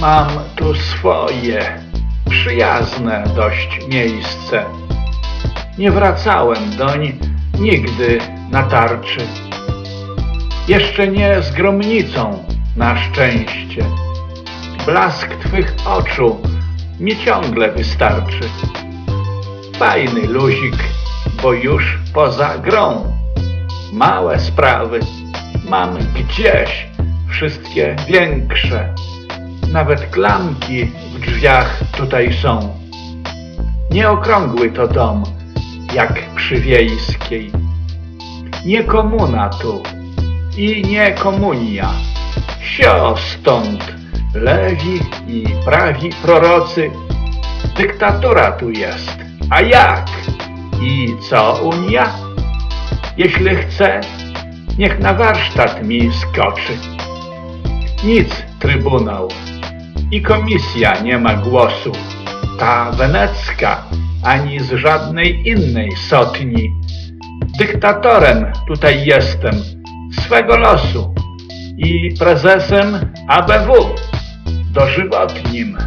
Mam tu swoje, przyjazne dość miejsce. Nie wracałem doń nigdy na tarczy. Jeszcze nie z gromnicą, na szczęście. Blask twych oczu mi ciągle wystarczy. Fajny luzik, bo już poza grą. Małe sprawy mam gdzieś, wszystkie większe. Nawet klamki w drzwiach tutaj są. Nieokrągły to dom, jak przy wiejskiej. Nie komuna tu i nie komunia. Sio stąd, lewi i prawi prorocy. Dyktatura tu jest. A jak? I co Unia? Jeśli chce, niech na warsztat mi skoczy. Nic, Trybunał. I komisja nie ma głosu. Ta wenecka, ani z żadnej innej sotni. Dyktatorem tutaj jestem, swego losu i prezesem ABW dożywotnim.